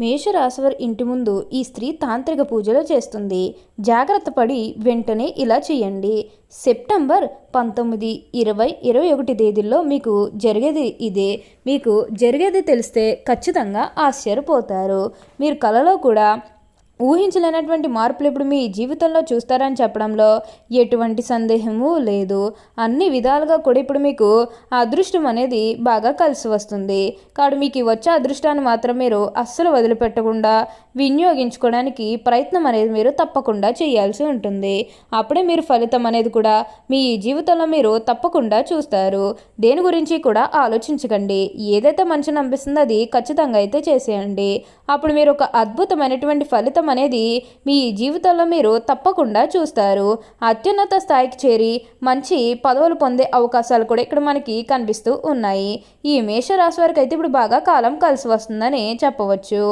మేషరాశివారి ఇంటి ముందు ఈ స్త్రీ తాంత్రిక పూజలు చేస్తుంది. జాగ్రత్త పడి వెంటనే ఇలా చేయండి. సెప్టెంబర్ పంతొమ్మిది ఇరవై ఇరవై ఒకటి తేదీల్లో మీకు జరిగేది ఇదే. మీకు జరిగేది తెలిస్తే ఖచ్చితంగా ఆశ్చర్యపోతారు. మీరు కలలో కూడా ఊహించలేనటువంటి మార్పులు ఇప్పుడు మీ జీవితంలో చూస్తారని చెప్పడంలో ఎటువంటి సందేహము లేదు. అన్ని విధాలుగా కూడా ఇప్పుడు మీకు అదృష్టం అనేది బాగా కలిసి వస్తుంది. కాబట్టి మీకు వచ్చే అదృష్టాన్ని మాత్రం మీరు అస్సలు వదిలిపెట్టకుండా వినియోగించుకోవడానికి ప్రయత్నం అనేది మీరు తప్పకుండా చేయాల్సి ఉంటుంది. అప్పుడే మీరు ఫలితం అనేది కూడా మీ జీవితంలో మీరు తప్పకుండా చూస్తారు. దేని గురించి కూడా ఆలోచించకండి. ఏదైతే మంచిని అనిపిస్తుందో అది ఖచ్చితంగా అయితే చేసేయండి. అప్పుడు మీరు ఒక అద్భుతమైనటువంటి ఫలితం అనేది మీ జీవితంలో మీరు తప్పకుండా చూస్తారు. అత్యున్నత స్థాయికి చేరి మంచి పదవులు పొందే అవకాశాలు కూడా ఇక్కడ మనకి కనిపిస్తూ ఉన్నాయి. ఈ మేషరాశి వారికి అయితే ఇప్పుడు బాగా కాలం కలిసి వస్తుందని చెప్పవచ్చు.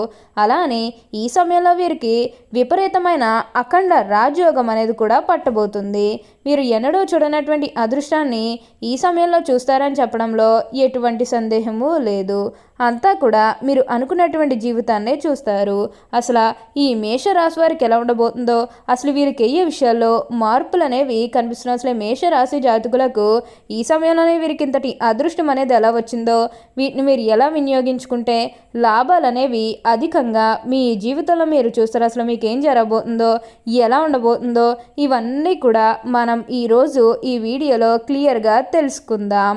అలానే ఈ సమయంలో వీరికి విపరీతమైన అఖండ రాజయోగం అనేది కూడా పట్టబోతుంది. మీరు ఎన్నడూ చూడనటువంటి అదృష్టాన్ని ఈ సమయంలో చూస్తారని చెప్పడంలో ఎటువంటి సందేహము లేదు. అంతా కూడా మీరు అనుకున్నటువంటి జీవితాన్నే చూస్తారు. అసలు ఈ మేషరాశి వారికి ఎలా ఉండబోతుందో అసలు వీరికి ఏ విషయాల్లో మార్పులు అనేవి కనిపిస్తున్నాయి. అసలు మేషరాశి జాతకులకు ఈ సమయంలోనే వీరికి ఇంతటి అదృష్టం అనేది ఎలా వచ్చిందో వీటిని మీరు ఎలా వినియోగించుకుంటే లాభాలు అనేవి అధికంగా మీ జీవితంలో మీరు చూస్తారు. అసలు మీకు ఏం జరగబోతుందో ఎలా ఉండబోతుందో ఇవన్నీ కూడా మనం ఈరోజు ఈ వీడియోలో క్లియర్గా తెలుసుకుందాం.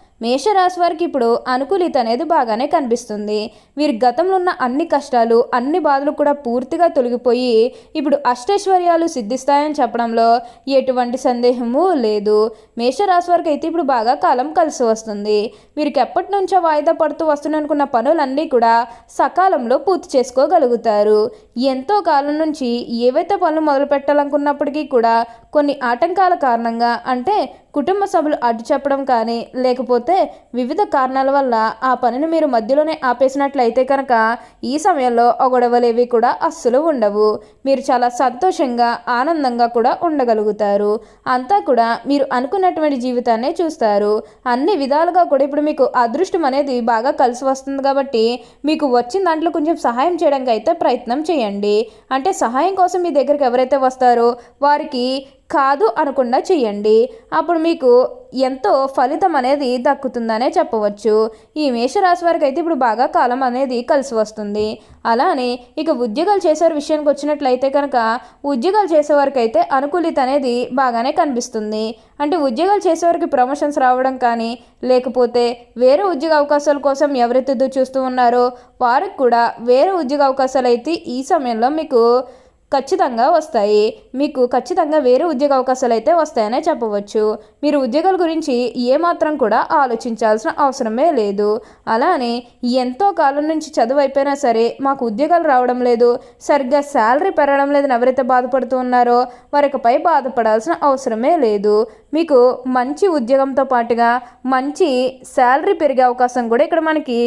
మేషరాశి వారికి ఇప్పుడు అనుకూలిత అనేది బాగానే కనిపిస్తుంది. వీరి గతంలో ఉన్న అన్ని కష్టాలు అన్ని బాధలు కూడా పూర్తిగా తొలగిపోయి ఇప్పుడు అష్టైశ్వర్యాలు సిద్ధిస్తాయని చెప్పడంలో ఎటువంటి సందేహము లేదు. మేషరాశి వారికి అయితే ఇప్పుడు బాగా కాలం కలిసి వస్తుంది. వీరికి ఎప్పటి నుంచో వాయిదా పడుతూ వస్తున్ననుకున్న పనులన్నీ కూడా సకాలంలో పూర్తి చేసుకోగలుగుతారు. ఎంతో కాలం నుంచి ఏవైతే పనులు మొదలు పెట్టాలనుకున్నప్పటికీ కూడా కొన్ని ఆటంకాల కారణంగా అంటే కుటుంబ సభ్యులు అడ్డు చెప్పడం కానీ లేకపోతే వివిధ కారణాల వల్ల ఆ పనిని మీరు మధ్యలోనే ఆపేసినట్లయితే కనుక ఈ సమయంలో ఆ గొడవలేవి కూడా అస్సలు ఉండవు. మీరు చాలా సంతోషంగా ఆనందంగా కూడా ఉండగలుగుతారు. అంతా కూడా మీరు అనుకున్నటువంటి జీవితాన్నే చూస్తారు. అన్ని విధాలుగా కూడా ఇప్పుడు మీకు అదృష్టం అనేది బాగా కలిసి వస్తుంది కాబట్టి మీకు వచ్చిన దాంట్లో కొంచెం సహాయం చేయడానికి అయితే ప్రయత్నం చేయండి. అంటే సహాయం కోసం మీ దగ్గరికి ఎవరైతే వస్తారో వారికి కాదు అనకుండా చేయండి అప్పుడు మీకు ఎంతో ఫలితం అనేది దక్కుతుందనే చెప్పవచ్చు. ఈ మేషరాశి వారికి అయితే ఇప్పుడు బాగా కాలం అనేది కలిసి వస్తుంది. అలానే ఇక ఉద్యోగాలు చేసే విషయానికి వచ్చినట్లయితే కనుక ఉద్యోగాలు చేసేవారికి అయితే అనుకూలిత అనేది బాగానే కనిపిస్తుంది. అంటే ఉద్యోగాలు చేసేవారికి ప్రమోషన్స్ రావడం కానీ లేకపోతే వేరే ఉద్యోగ అవకాశాల కోసం ఎవరైతే చూస్తూ ఉన్నారో వారికి కూడా వేరే ఉద్యోగ అవకాశాలు అయితే ఈ సమయంలో మీకు ఖచ్చితంగా వస్తాయి. మీకు ఖచ్చితంగా వేరే ఉద్యోగ అవకాశాలు అయితే వస్తాయనే చెప్పవచ్చు. మీరు ఉద్యోగాల గురించి ఏమాత్రం కూడా ఆలోచించాల్సిన అవసరమే లేదు. అలానే ఎంతో కాలం నుంచి చదువు అయిపోయినా సరే మాకు ఉద్యోగాలు రావడం లేదు. సరిగ్గా శాలరీ పెరగడం లేదని ఎవరైతే బాధపడుతూ ఉన్నారో వారికపై బాధపడాల్సిన అవసరమే లేదు. మీకు మంచి ఉద్యోగంతో పాటుగా మంచి శాలరీ పెరిగే అవకాశం కూడా ఇక్కడ మనకి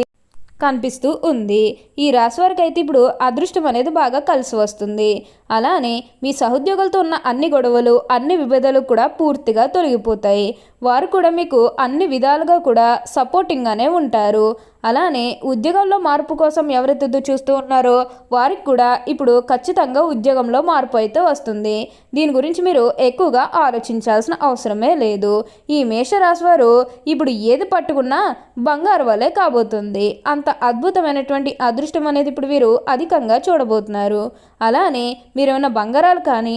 కనిపిస్తూ ఉంది. ఈ రాశి వారికి అయితే ఇప్పుడు అదృష్టం అనేది బాగా కలిసి వస్తుంది. అలానే మీ సహోద్యోగులతో ఉన్న అన్ని గొడవలు అన్ని విభేదాలు కూడా పూర్తిగా తొలగిపోతాయి. వారు కూడా మీకు అన్ని విధాలుగా కూడా సపోర్టింగ్గానే ఉంటారు. అలానే ఉద్యోగంలో మార్పు కోసం ఎవరైతే చూస్తూ ఉన్నారో వారికి కూడా ఇప్పుడు ఖచ్చితంగా ఉద్యోగంలో మార్పు అయితే వస్తుంది. దీని గురించి మీరు ఎక్కువగా ఆలోచించాల్సిన అవసరమే లేదు. ఈ మేషరాశి వారు ఇప్పుడు ఏది పట్టుకున్నా బంగారు వలె కాబోతుంది. అంత అద్భుతమైనటువంటి అదృష్టం అనేది ఇప్పుడు వీరు అధికంగా చూడబోతున్నారు. అలానే మీరు ఏమైనా బంగారాలు కానీ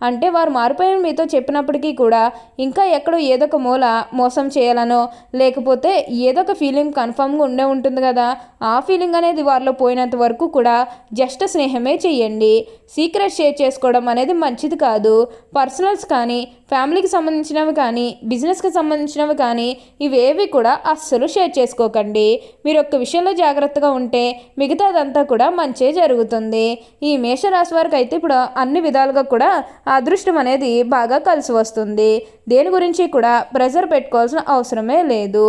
అంటే వారు మారిపోయిన మీతో చెప్పినప్పటికీ కూడా ఇంకా ఎక్కడో ఏదో ఒక మూల మోసం చేయాలనో లేకపోతే ఏదో ఒక ఫీలింగ్ కన్ఫామ్గా ఉండే ఉంటుంది కదా ఆ ఫీలింగ్ అనేది వారిలో పోయినంత వరకు కూడా జస్ట్ స్నేహమే చెయ్యండి సీక్రెట్ షేర్ చేసుకోవడం అనేది మంచిది కాదు. పర్సనల్స్ కానీ ఫ్యామిలీకి సంబంధించినవి కానీ బిజినెస్కి సంబంధించినవి కానీ ఇవేవి కూడా అస్సలు షేర్ చేసుకోకండి. మీరు ఒక్క విషయంలో జాగ్రత్తగా ఉంటే మిగతాదంతా కూడా మంచే జరుగుతుంది. ఈ మేషరాశి వారికి అయితే ఇప్పుడు అన్ని విధాలుగా కూడా అదృష్టం అనేది బాగా కలిసి వస్తుంది. దేని గురించి కూడా ప్రెజర్ పెట్టుకోవాల్సిన అవసరమే లేదు.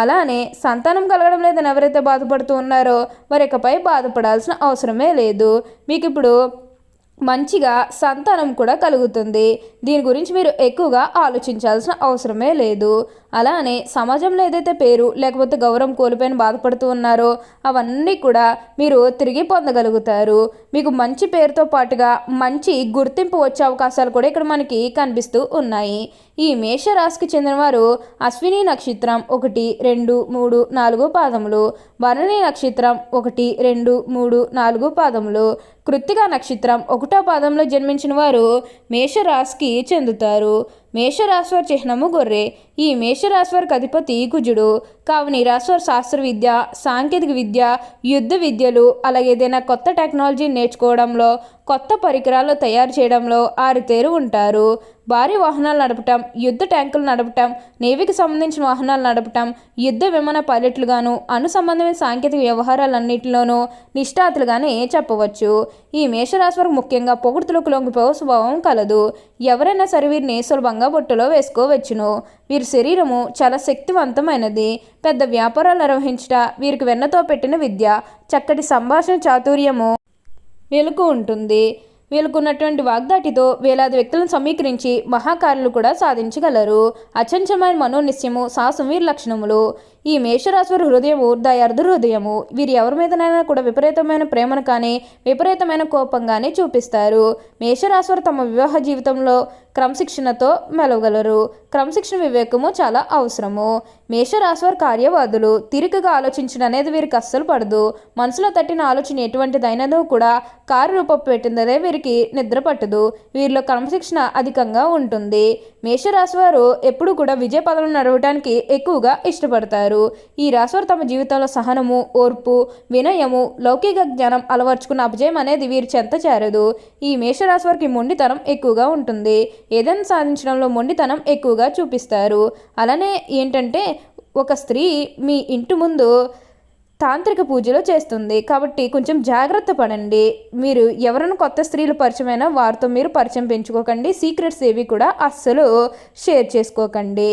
అలానే సంతానం కలగడం లేదని ఎవరైతే బాధపడుతూ ఉన్నారో వారి ఇకపై బాధపడాల్సిన అవసరమే లేదు. మీకు ఇప్పుడు మంచిగా సంతానం కూడా కలుగుతుంది. దీని గురించి మీరు ఎక్కువగా ఆలోచించాల్సిన అవసరమే లేదు. అలానే సమాజంలో ఏదైతే పేరు లేకపోతే గౌరవం కోల్పోయిన బాధపడుతూ ఉన్నారో అవన్నీ కూడా మీరు తిరిగి పొందగలుగుతారు. మీకు మంచి పేరుతో పాటుగా మంచి గుర్తింపు వచ్చే అవకాశాలు కూడా ఇక్కడ మనకి కనిపిస్తూ ఉన్నాయి. ఈ మేషరాశికి చెందినవారు అశ్విని నక్షత్రం ఒకటి రెండు మూడు నాలుగు పాదములు భరణి నక్షత్రం ఒకటి రెండు మూడు నాలుగు పాదములు కృత్తిక నక్షత్రం ఒకటో పాదంలో జన్మించిన వారు మేషరాశికి చెందుతారు. మేషరాశివారి చిహ్నము గొర్రె. ఈ మేషరాశివారికి అధిపతి కుజుడు. కావున ఈ శాస్త్ర విద్య సాంకేతిక విద్య యుద్ధ విద్యలు అలాగే ఏదైనా కొత్త టెక్నాలజీ నేర్చుకోవడంలో కొత్త పరికరాలు తయారు చేయడంలో ఆరితేరు ఉంటారు. భారీ వాహనాలు నడపటం యుద్ధ ట్యాంకులు నడపటం నేవీకి సంబంధించిన వాహనాలు నడపటం యుద్ధ విమాన పైలట్లుగాను అను సంబంధమైన సాంకేతిక వ్యవహారాలన్నింటిలోనూ నిష్ఠాతులుగానే చెప్పవచ్చు. ఈ మేషరాశి వారికి ముఖ్యంగా పొగుడుతులకు లొంగిపోయే స్వభావం కలదు. ఎవరైనా సరే వీరిని సులభంగా బొట్టులో వేసుకోవచ్చును. వీరి శరీరము చాలా శక్తివంతమైనది. పెద్ద వ్యాపారాలు నిర్వహించుట వీరికి వెన్నతో పెట్టిన విద్య చక్కటి సంభాషణ చాతుర్యము వీళ్ళకు ఉంటుంది. వీళ్ళకున్నటువంటి వాగ్దాటితో వేలాది వ్యక్తులను సమీకరించి మహాకారులు కూడా సాధించగలరు. అచంచమైన మనోనిశ్యము సాహసం వీరి లక్షణములు. ఈ మేషరాశివారి హృదయము దయార్థ హృదయము. వీరు ఎవరి మీదనైనా కూడా విపరీతమైన ప్రేమను కానీ విపరీతమైన కోపంగానే చూపిస్తారు. మేషరాశివారు తమ వివాహ జీవితంలో క్రమశిక్షణతో మెలవగలరు. క్రమశిక్షణ వివేకము చాలా అవసరము. మేషరాశివారి కార్యవాదులు తిరిగిగా ఆలోచించడం అనేది వీరికి అస్సలు పడదు. మనసులో తట్టిన ఆలోచన ఎటువంటిదైనదో కూడా కారు రూపం పెట్టిందనే వీరికి నిద్ర పట్టదు. వీరిలో క్రమశిక్షణ అధికంగా ఉంటుంది. మేషరాశివారు ఎప్పుడు కూడా విజయ పదవులు నడవడానికి ఎక్కువగా ఇష్టపడతారు. ఈ రాశివారు తమ జీవితంలో సహనము ఓర్పు వినయము లౌకిక జ్ఞానం అలవర్చుకున్న అపజయం అనేది వీరి చెంత చేరదు. ఈ మేషరాశి వారికి మొండితనం ఎక్కువగా ఉంటుంది. ఏదైనా సాధించడంలో మొండితనం ఎక్కువగా చూపిస్తారు. అలానే ఏంటంటే ఒక స్త్రీ మీ ఇంటి ముందు తాంత్రిక పూజలు చేస్తుంది. కాబట్టి కొంచెం జాగ్రత్త పడండి. మీరు ఎవరైనా కొత్త స్త్రీలు పరిచయమైనా వారితో మీరు పరిచయం పెంచుకోకండి. సీక్రెట్స్ ఏవి కూడా అస్సలు షేర్ చేసుకోకండి.